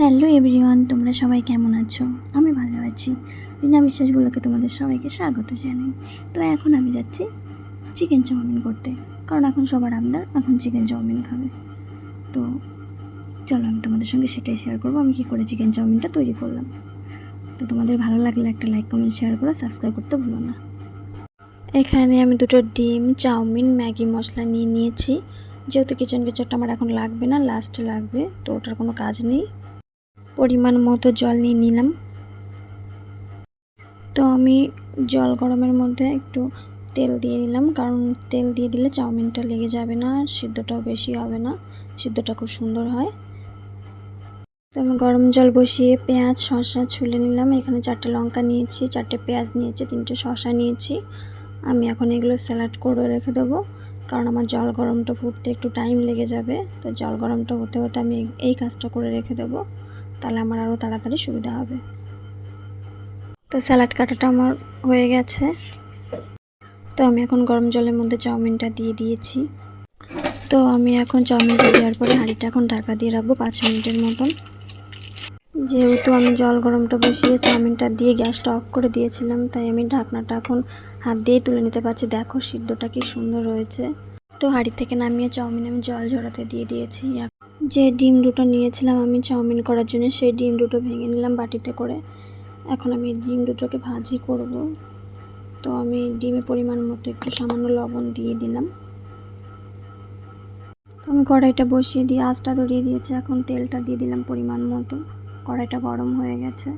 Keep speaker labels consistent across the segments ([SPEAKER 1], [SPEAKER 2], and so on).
[SPEAKER 1] Hello everyone, তোমরা সবাই কেমন আছো? আমি ভালো আছি। রিনা বিশ্বাসগুলোকে তোমাদের সবাইকে স্বাগত জানাই। তো এখন আমি যাচ্ছি চিকেন চাউমিন করতে। কারণ এখন সবার আমদার, এখন চিকেন চাউমিন খাবে। তো চলো, আমি তোমাদের সঙ্গে সেটাই শেয়ার করব। আমি কী করে চিকেন চাউমিনটা তৈরি করলাম। তো তোমাদের ভালো লাগলে একটা লাইক কমেন্ট শেয়ার করো সাবস্ক্রাইব করতে ভুলো না। এখানে আমি দুটো ডিম, চাউমিন, ম্যাগি মশলা নিয়ে নিয়েছি। যেহেতু কিচেন কিচনটা আমার এখন লাগবে না লাস্টে লাগবে, তো ওটার কোনো কাজ নেই। পরিমাণ মতো জল নিয়ে নিলাম। তো আমি জল গরমের মধ্যে একটু তেল দিয়ে দিলাম, কারণ তেল দিয়ে দিলে চাউমিনটা লেগে যাবে না আর সিদ্ধটাও বেশি হবে না, সিদ্ধটা খুব সুন্দর হয়। তো আমি গরম জল বসিয়ে পেঁয়াজ, শসা ছুলে নিলাম। এখানে চারটে লঙ্কা নিয়েছি, চারটে পেঁয়াজ নিয়েছি, তিনটে শসা নিয়েছি। আমি এখন এগুলো স্যালাড করে রেখে দেবো, কারণ আমার জল গরমটা ফুটতে একটু টাইম লেগে যাবে। তো জল গরমটা হতে হতে আমি এই কাজটা করে রেখে দেবো। তাহলে আমার আরও তাড়াতাড়ি সুবিধা হবে। তো স্যালাড কাটাটা আমার হয়ে গেছে। তো আমি এখন গরম জলের মধ্যে চাউমিনটা দিয়ে দিয়েছি। তো আমি এখন চাউমিনটা দেওয়ার পরে হাঁড়িটা এখন ঢাকা দিয়ে রাখব পাঁচ মিনিটের মতন। যেহেতু আমি জল গরমটা বসিয়ে চাউমিনটা দিয়ে গ্যাসটা অফ করে দিয়েছিলাম, তাই আমি ঢাকনাটা এখন হাত দিয়েই তুলে নিতে পারছি। দেখো সিদ্ধটা কি সুন্দর রয়েছে তো হাঁড়ি থেকে নামিয়ে চাউমিন আমি জল ঝরাতে দিয়ে দিয়েছি। যে ডিম দুটো নিয়েছিলাম আমি চাউমিন করার জন্য, সেই ডিম দুটো ভেঙে নিলাম বাটিতে করে। এখন আমি ডিম দুটোকে ভাজি করব। তো আমি ডিমের পরিমাণ মতো একটু সামান্য লবণ দিয়ে দিলাম। তো আমি কড়াইটা বসিয়ে দিয়ে আঁচটা ধরিয়ে দিয়েছি। এখন তেলটা দিয়ে দিলাম পরিমাণ মতো। কড়াইটা গরম হয়ে গেছে।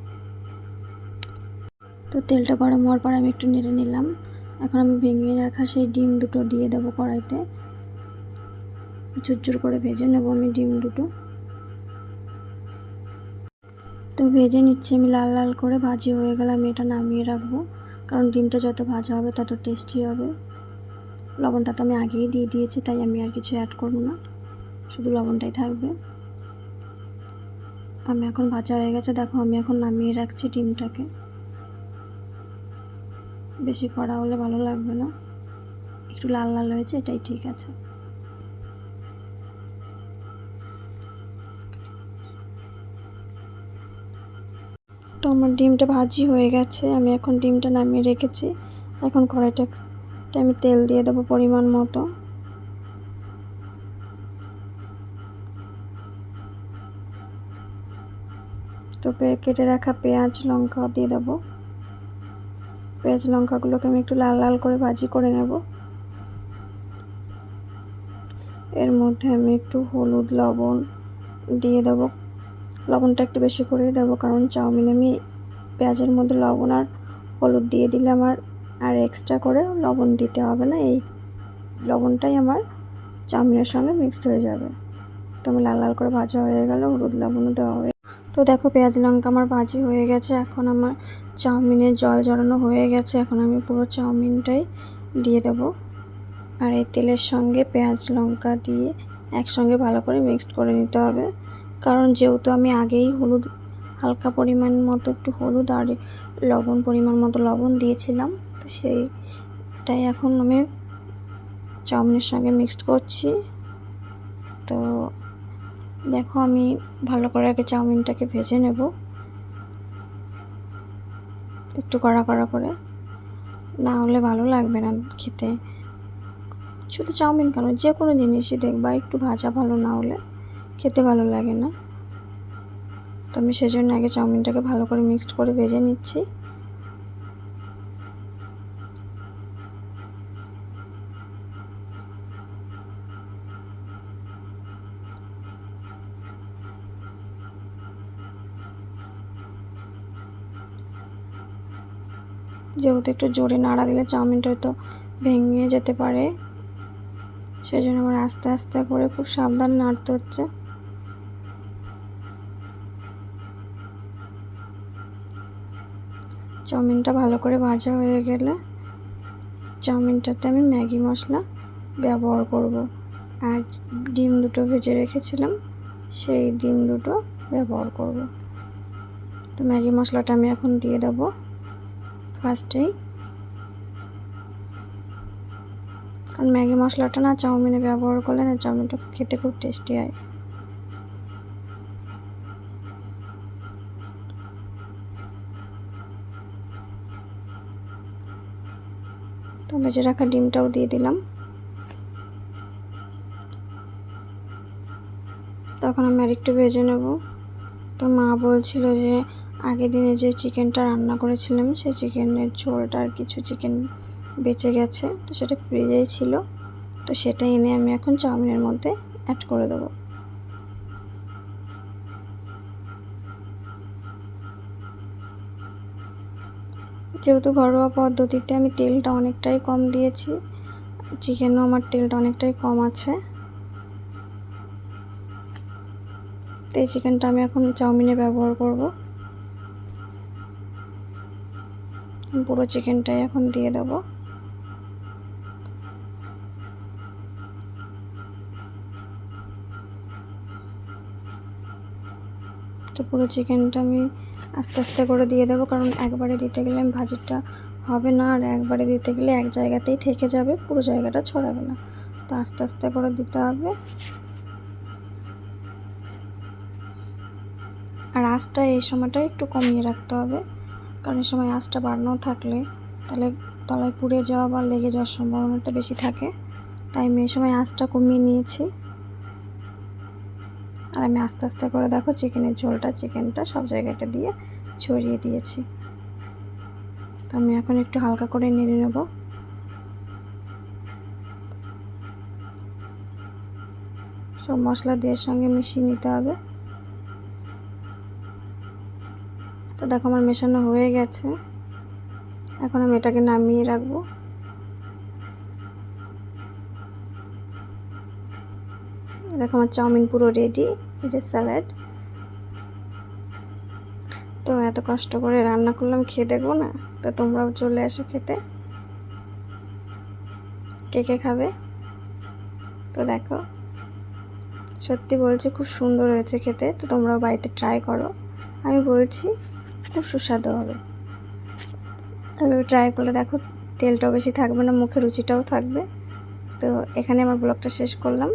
[SPEAKER 1] তো তেলটা গরম হওয়ার পর আমি একটু নেড়ে নিলাম। এখন আমি ভেঙে রাখা সেই ডিম দুটো দিয়ে দেবো কড়াইতে। ঝুরঝুর করে ভেজে নেব আমি ডিম দুটো। তো ভেজে নিচ্ছি আমি লাল লাল করে, ভাজি হয়ে গেলে আমি এটা নামিয়ে রাখব। কারণ ডিমটা যত ভাজা হবে তত টেস্টি হবে। লবণটা তো আমি আগেই দিয়ে দিয়েছি, তাই আমি আর কিছু অ্যাড করব না। শুধু লবণটাই থাকবে। আমি এখন ভাজা হয়ে গেছে, দেখো আমি এখন নামিয়ে রাখছি ডিমটাকে। বেশি কড়া হলে ভালো লাগবে না। একটু লাল লাল হয়েছে, এটাই ঠিক আছে। আমার ডিমটা ভাজি হয়ে গেছে, আমি এখন ডিমটা নামিয়ে রেখেছি। এখন কড়াইটা, আমি তেল দিয়ে দেবো পরিমাণ মতো। তো কেটে রাখা পেঁয়াজ, লঙ্কা দিয়ে দেবো। পেঁয়াজ, লঙ্কাগুলোকে আমি একটু লাল লাল করে ভাজি করে নেব। এর মধ্যে আমি একটু হলুদ, লবণ দিয়ে দেবো। লবণটা একটু বেশি করে দেবো, কারণ চাউমিন আমি পেঁয়াজের মধ্যে লবণ আর হলুদ দিয়ে দিলে আমার আর এক্সট্রা করে লবণ দিতে হবে না। এই লবণটাই আমার চাউমিনের সঙ্গে মিক্সড হয়ে যাবে। তো আমি লাল লাল করে ভাজা হয়ে গেল, হলুদ লবণও দেওয়া হয়ে তো দেখো পেঁয়াজ লঙ্কা আমার ভাজি হয়ে গেছে, এখন আমার চাউমিনের জল জড়ানো হয়ে গেছে, এখন আমি পুরো চাউমিনটাই দিয়ে দেবো। আর এই তেলের সঙ্গে পেঁয়াজ লঙ্কা দিয়ে একসঙ্গে ভালো করে মিক্সড করে নিতে হবে। কারণ যেহেতু আমি আগেই হলুদ হালকা পরিমাণ মতো একটু হলুদ আর লবণ, পরিমাণ মতো লবণ দিয়েছিলাম। তো সেইটাই এখন আমি চাউমিনের সঙ্গে মিক্সড করছি। তো দেখো আমি ভালো করে আগে চাউমিনটাকে ভেজে নেব। একটু কড়া কড়া করে। না হলে ভালো লাগবে না খেতে। শুধু চাউমিন কেন? যে কোনো জিনিসই দেখবা, একটু ভাজা ভালো না হলে খেতে ভালো লাগে না। তো আমি সেজন্য আগে চাউমিনটাকে ভালো করে মিক্সড করে ভেজে নিচ্ছি। যেহেতু একটু জোরে নাড়া দিলে চাউমিনটা হয়তো ভেঙে যেতে পারে সেই জন্য আমার আস্তে আস্তে করে খুব সাবধান নাড়তে হচ্ছে। চাউমিনটা ভালো করে ভাজা হয়ে গেলে চাউমিনটাতে আমি ম্যাগি মশলা ব্যবহার করব। আর ডিম দুটো ভেজে রেখেছিলাম, সেই ডিম দুটো ব্যবহার করব। তো ম্যাগি মশলাটা আমি এখন দিয়ে দেবো ফার্স্টেই। কারণ ম্যাগি মশলাটা না চাউমিনে ব্যবহার করলে না চাউমিনটা খেতে খুব টেস্টি হয়। তো বেজে রাখা ডিমটাও দিয়ে দিলাম। তখন আমি আরেকটু ভেজে নেব। তো মা বলছিল যে আগের দিনে যে চিকেনটা রান্না করেছিলাম, সেই চিকেনের ঝোলটা আর কিছু চিকেন বেঁচে গেছে। তো সেটা ফ্রিজেই ছিল। তো সেটা এনে আমি এখন চাউমিনের মধ্যে অ্যাড করে দেবো। যেহেতু ঘরোয়া পদ্ধতিতে আমি তেলটা অনেকটাই কম দিয়েছি, চিকেনও আমার তেলটা অনেকটাই কম আছে। তো এই চিকেনটা আমি এখন চাউমিনে ব্যবহার করব। পুরো চিকেনটাই এখন দিয়ে দেবো। তো পুরো চিকেনটা আমি আস্তে আস্তে করে দিয়ে দেবো, কারণ একবারে দিতে গেলে ভাজিটা হবে না, আর একবারে দিতে গেলে এক জায়গাতেই থেকে যাবে, পুরো জায়গাটা ছড়াবে না। তো আস্তে আস্তে করে দিতে হবে। আর আঁচটা এই সময়টা একটু কমিয়ে রাখতে হবে, কারণ এই সময় আঁচটা বাড়ানো থাকলে তাহলে তলায় পুড়ে যাওয়া বা লেগে যাওয়ার সম্ভাবনাটা বেশি থাকে। তাই আমি এই সময় আঁচটা কমিয়ে নিয়েছি। আর আমি আস্তে আস্তে করে দেখো চিকেনের ঝোলটা, চিকেনটা সব জায়গাটা দিয়ে ছড়িয়ে দিয়েছি। তো আমি এখন একটু হালকা করে নেড়ে নেব। সব মশলা দিয়ে সঙ্গে মিশিয়ে নিতে হবে। তো দেখো আমার মেশানো হয়ে গেছে। এখন আমি এটাকে নামিয়ে রাখব। দেখো আমার চাউমিন পুরো রেডি এই যে স্যালাড। তো এত কষ্ট করে রান্না করলাম, খেয়ে দেখব না? তো তোমরাও চলে আসো খেতে। কে কে খাবে? তো দেখো, সত্যি বলছি খুব সুন্দর হয়েছে খেতে, তো তোমরাও বাড়িতে ট্রাই করো। আমি বলছি খুব সুস্বাদু হবে। তবে ট্রাই করলে দেখো, তেলটাও বেশি থাকবে না মুখে রুচিটাও থাকবে। তো এখানে আমার ব্লগটা শেষ করলাম।